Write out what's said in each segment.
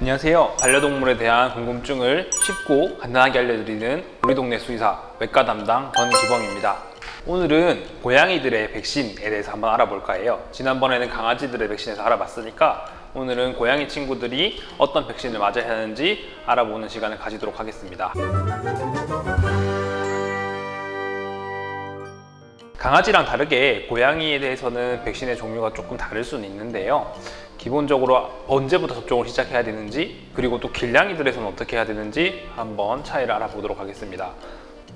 안녕하세요. 반려동물에 대한 궁금증을 쉽고 간단하게 알려드리는 우리 동네 수의사 외과 담당 전기범입니다. 오늘은 고양이들의 백신에 대해서 한번 알아볼까 해요. 지난번에는 강아지들의 백신에서 알아봤으니까 오늘은 고양이 친구들이 어떤 백신을 맞아야 하는지 알아보는 시간을 가지도록 하겠습니다. 강아지랑 다르게 고양이에 대해서는 백신의 종류가 조금 다를 수는 있는데요. 기본적으로 언제부터 접종을 시작해야 되는지 그리고 또 길냥이들에서는 어떻게 해야 되는지 한번 차이를 알아보도록 하겠습니다.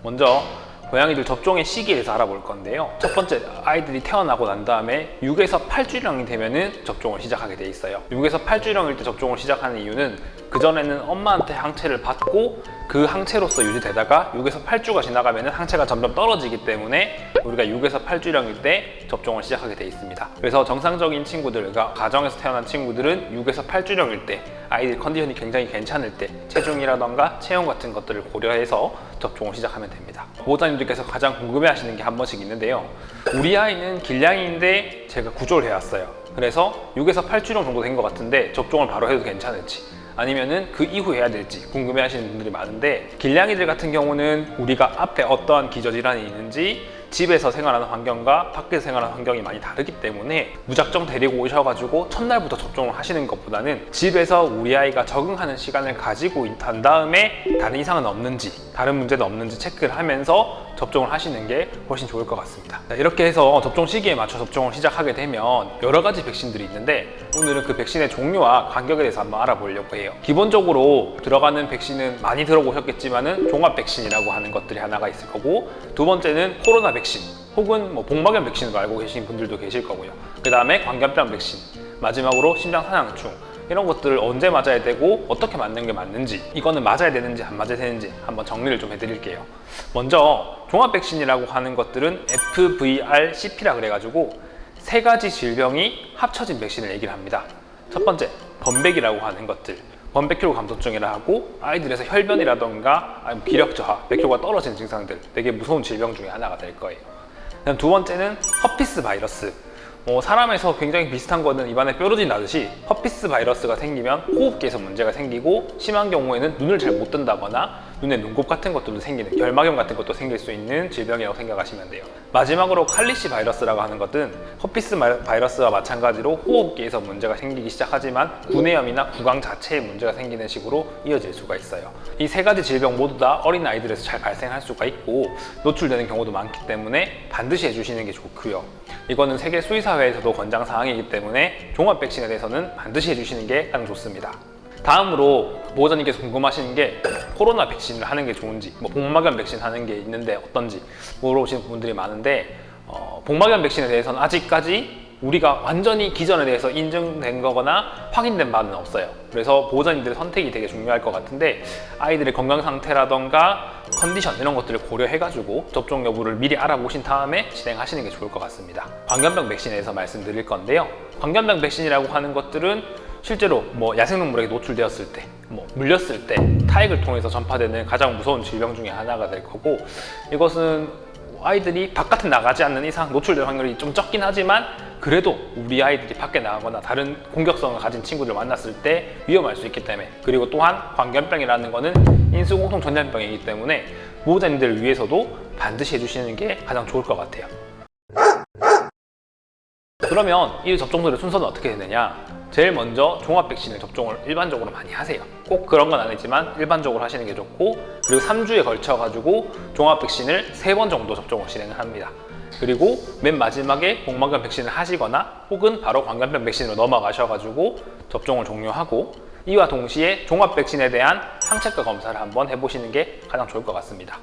먼저 고양이들 접종의 시기에 대해서 알아볼 건데요. 첫 번째 아이들이 태어나고 난 다음에 6에서 8주령이 되면은 접종을 시작하게 돼 있어요. 6에서 8주령일 때 접종을 시작하는 이유는 그전에는 엄마한테 항체를 받고 그 항체로서 유지되다가 6에서 8주가 지나가면 항체가 점점 떨어지기 때문에 우리가 6에서 8주령일 때 접종을 시작하게 돼 있습니다. 그래서 정상적인 친구들, 그러니까 가정에서 태어난 친구들은 6에서 8주령일 때 아이들 컨디션이 굉장히 괜찮을 때 체중이라던가 체형 같은 것들을 고려해서 접종을 시작하면 됩니다. 보호자님들께서 가장 궁금해하시는 게 한 번씩 있는데요. 우리 아이는 길냥이인데 제가 구조를 해왔어요. 그래서 6에서 8주령 정도 된 것 같은데 접종을 바로 해도 괜찮을지 아니면은 그 이후 해야 될지 궁금해 하시는 분들이 많은데 길냥이들 같은 경우는 우리가 앞에 어떠한 기저질환이 있는지 집에서 생활하는 환경과 밖에서 생활하는 환경이 많이 다르기 때문에 무작정 데리고 오셔가지고 첫날부터 접종을 하시는 것보다는 집에서 우리 아이가 적응하는 시간을 가지고 한 다음에 다른 이상은 없는지 다른 문제도 없는지 체크를 하면서 접종을 하시는 게 훨씬 좋을 것 같습니다. 자, 이렇게 해서 접종 시기에 맞춰 접종을 시작하게 되면 여러 가지 백신들이 있는데 오늘은 그 백신의 종류와 간격에 대해서 한번 알아보려고 해요. 기본적으로 들어가는 백신은 많이 들어보셨겠지만 은 종합 백신이라고 하는 것들이 하나가 있을 거고 두 번째는 코로나 백신 혹은 뭐 복막염 백신으로 알고 계신 분들도 계실 거고요. 그 다음에 광견병 백신 마지막으로 심장 사상충 이런 것들을 언제 맞아야 되고 어떻게 맞는 게 맞는지 이거는 맞아야 되는지 안 맞아야 되는지 한번 정리를 좀 해드릴게요. 먼저 종합 백신이라고 하는 것들은 FVRCP라 그래가지고 세 가지 질병이 합쳐진 백신을 얘기를 합니다. 첫 번째 범백이라고 하는 것들. 범백혈구 감소증이라 하고 아이들에서 혈변이라던가 아니면 기력 저하, 백혈구가 떨어지는 증상들 되게 무서운 질병 중에 하나가 될 거예요. 그다음 두 번째는 허피스 바이러스. 뭐 사람에서 굉장히 비슷한 거는 입안에 뾰루지 나듯이 허피스 바이러스가 생기면 호흡기에서 문제가 생기고 심한 경우에는 눈을 잘 못 뜬다거나 눈에 눈곱 같은 것들도 생기는 결막염 같은 것도 생길 수 있는 질병이라고 생각하시면 돼요. 마지막으로 칼리시 바이러스라고 하는 것은 허피스 마- 바이러스와 마찬가지로 호흡기에서 문제가 생기기 시작하지만 구내염이나 구강 자체에 문제가 생기는 식으로 이어질 수가 있어요. 이 세 가지 질병 모두 다 어린 아이들에서 잘 발생할 수가 있고 노출되는 경우도 많기 때문에 반드시 해주시는 게 좋고요. 이거는 세계 수의사 회에서도 권장 사항이기 때문에 종합 백신에 대해서는 반드시 해주시는 게 가장 좋습니다. 다음으로 보호자님께서 궁금하시는 게 코로나 백신을 하는 게 좋은지, 뭐 복막염 백신 하는 게 있는데 어떤지 물어보시는 분들이 많은데 어, 복막염 백신에 대해서는 아직까지 우리가 완전히 기전에 대해서 인증된 거거나 확인된 바는 없어요. 그래서 보호자님들의 선택이 되게 중요할 것 같은데 아이들의 건강 상태라던가 컨디션 이런 것들을 고려해가지고 접종 여부를 미리 알아보신 다음에 진행하시는 게 좋을 것 같습니다. 광견병 백신에 대해서 말씀드릴 건데요. 광견병 백신이라고 하는 것들은 실제로 뭐 야생동물에게 노출되었을 때, 뭐 물렸을 때 타액을 통해서 전파되는 가장 무서운 질병 중에 하나가 될 거고 이것은 아이들이 바깥에 나가지 않는 이상 노출될 확률이 좀 적긴 하지만 그래도 우리 아이들이 밖에 나가거나 다른 공격성을 가진 친구들 만났을 때 위험할 수 있기 때문에 그리고 또한 광견병이라는 거는 인수공통 전염병이기 때문에 보호자님들을 위해서도 반드시 해주시는 게 가장 좋을 것 같아요. 그러면 이 접종들의 순서는 어떻게 되느냐? 제일 먼저 종합 백신을 접종을 일반적으로 많이 하세요. 꼭 그런 건 아니지만 일반적으로 하시는 게 좋고 그리고 3주에 걸쳐 가지고 종합 백신을 3번 정도 접종을 진행을 합니다. 그리고 맨 마지막에 복막염 백신을 하시거나 혹은 바로 광견병 백신으로 넘어가셔 가지고 접종을 종료하고 이와 동시에 종합 백신에 대한 항체가 검사를 한번 해보시는 게 가장 좋을 것 같습니다.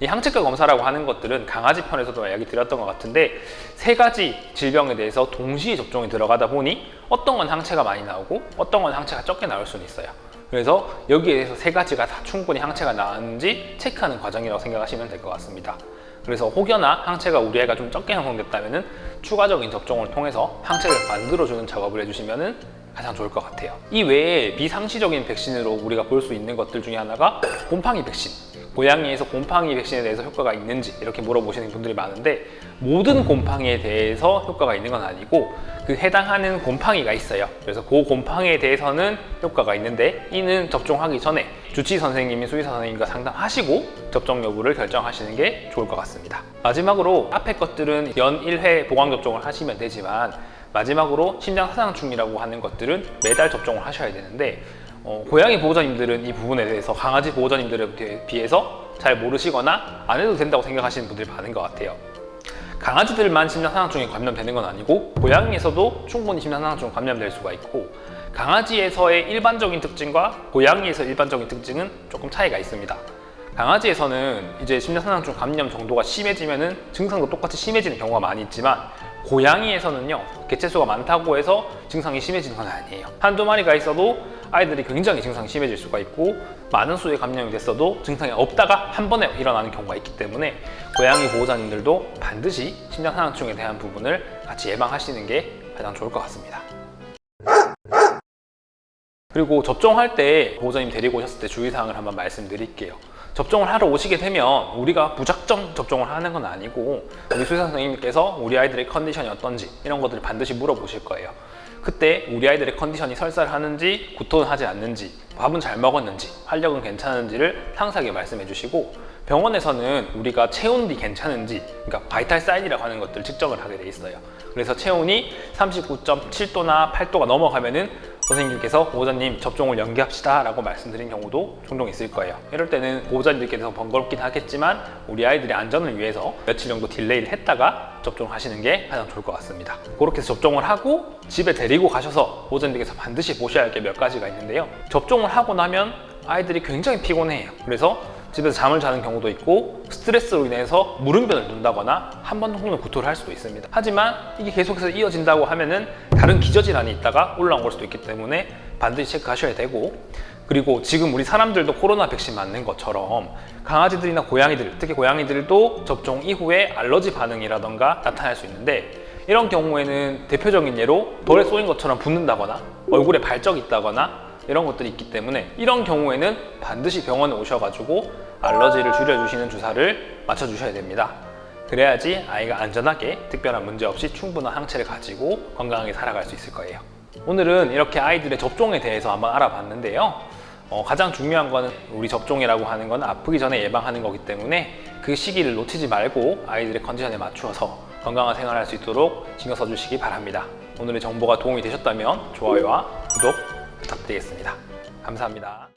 이 항체가 검사라고 하는 것들은 강아지 편에서도 이야기 드렸던 것 같은데 세 가지 질병에 대해서 동시에 접종이 들어가다 보니 어떤 건 항체가 많이 나오고 어떤 건 항체가 적게 나올 수는 있어요. 그래서 여기에 대해서 세 가지가 다 충분히 항체가 나왔는지 체크하는 과정이라고 생각하시면 될 것 같습니다. 그래서 혹여나 항체가 우리 애가 좀 적게 형성됐다면 추가적인 접종을 통해서 항체를 만들어주는 작업을 해주시면 가장 좋을 것 같아요. 이 외에 비상시적인 백신으로 우리가 볼 수 있는 것들 중에 하나가 곰팡이 백신. 고양이에서 곰팡이 백신에 대해서 효과가 있는지 이렇게 물어보시는 분들이 많은데 모든 곰팡이에 대해서 효과가 있는 건 아니고 그 해당하는 곰팡이가 있어요. 그래서 그 곰팡이에 대해서는 효과가 있는데 이는 접종하기 전에 주치 선생님이 수의사 선생님과 상담하시고 접종 여부를 결정하시는 게 좋을 것 같습니다. 마지막으로 앞에 것들은 연 1회 보강 접종을 하시면 되지만 마지막으로 심장 사상충이라고 하는 것들은 매달 접종을 하셔야 되는데 어, 고양이 보호자님들은 이 부분에 대해서 강아지 보호자님들에 비해서 잘 모르시거나 안 해도 된다고 생각하시는 분들이 많은 것 같아요. 강아지들만 심장사상충에 감염되는 건 아니고 고양이에서도 충분히 심장사상충 감염될 수가 있고 강아지에서의 일반적인 특징과 고양이에서 일반적인 특징은 조금 차이가 있습니다. 강아지에서는 이제 심장사상충 감염 정도가 심해지면은 증상도 똑같이 심해지는 경우가 많이 있지만 고양이에서는요 개체수가 많다고 해서 증상이 심해지는 건 아니에요. 한두 마리가 있어도 아이들이 굉장히 증상이 심해질 수가 있고 많은 수의 감염이 됐어도 증상이 없다가 한 번에 일어나는 경우가 있기 때문에 고양이 보호자님들도 반드시 심장사상충에 대한 부분을 같이 예방하시는 게 가장 좋을 것 같습니다 그리고 접종할 때 보호자님 데리고 오셨을 때 주의사항을 한번 말씀드릴게요. 접종을 하러 오시게 되면 우리가 무작정 접종을 하는 건 아니고 우리 수의사 선생님께서 우리 아이들의 컨디션이 어떤지 이런 것들을 반드시 물어보실 거예요. 그때 우리 아이들의 컨디션이 설사하는지 구토는 하지 않는지 밥은 잘 먹었는지 활력은 괜찮은지를 상세하게 말씀해 주시고 병원에서는 우리가 체온이 괜찮은지 그러니까 바이탈 사인이라고 하는 것들 측정을 하게 돼 있어요. 그래서 체온이 39.7도나 8도가 넘어가면은 선생님께서 보호자님 접종을 연기합시다 라고 말씀드린 경우도 종종 있을 거예요. 이럴 때는 보호자님들께서 번거롭긴 하겠지만 우리 아이들의 안전을 위해서 며칠 정도 딜레이를 했다가 접종을 하시는 게 가장 좋을 것 같습니다. 그렇게 해서 접종을 하고 집에 데리고 가셔서 보호자님께서 반드시 보셔야 할 게 몇 가지가 있는데요. 접종을 하고 나면 아이들이 굉장히 피곤해요. 그래서 집에서 잠을 자는 경우도 있고 스트레스로 인해서 물음변을 둔다거나 한번 정도는 구토를 할 수도 있습니다. 하지만 이게 계속해서 이어진다고 하면은 다른 기저질환이 있다가 올라온 걸 수도 있기 때문에 반드시 체크하셔야 되고 그리고 지금 우리 사람들도 코로나 백신 맞는 것처럼 강아지들이나 고양이들, 특히 고양이들도 접종 이후에 알러지 반응이라던가 나타날 수 있는데 이런 경우에는 대표적인 예로 돌에 쏘인 것처럼 붓는다거나 얼굴에 발적이 있다거나 이런 것들이 있기 때문에 이런 경우에는 반드시 병원에 오셔가지고 알러지를 줄여주시는 주사를 맞춰주셔야 됩니다. 그래야지 아이가 안전하게 특별한 문제 없이 충분한 항체를 가지고 건강하게 살아갈 수 있을 거예요. 오늘은 이렇게 아이들의 접종에 대해서 한번 알아봤는데요. 어, 가장 중요한 거는 우리 접종이라고 하는 건 아프기 전에 예방하는 거기 때문에 그 시기를 놓치지 말고 아이들의 컨디션에 맞추어서 건강한 생활을 할수 있도록 신경 써주시기 바랍니다. 오늘의 정보가 도움이 되셨다면 좋아요와 구독 부탁드리겠습니다. 감사합니다.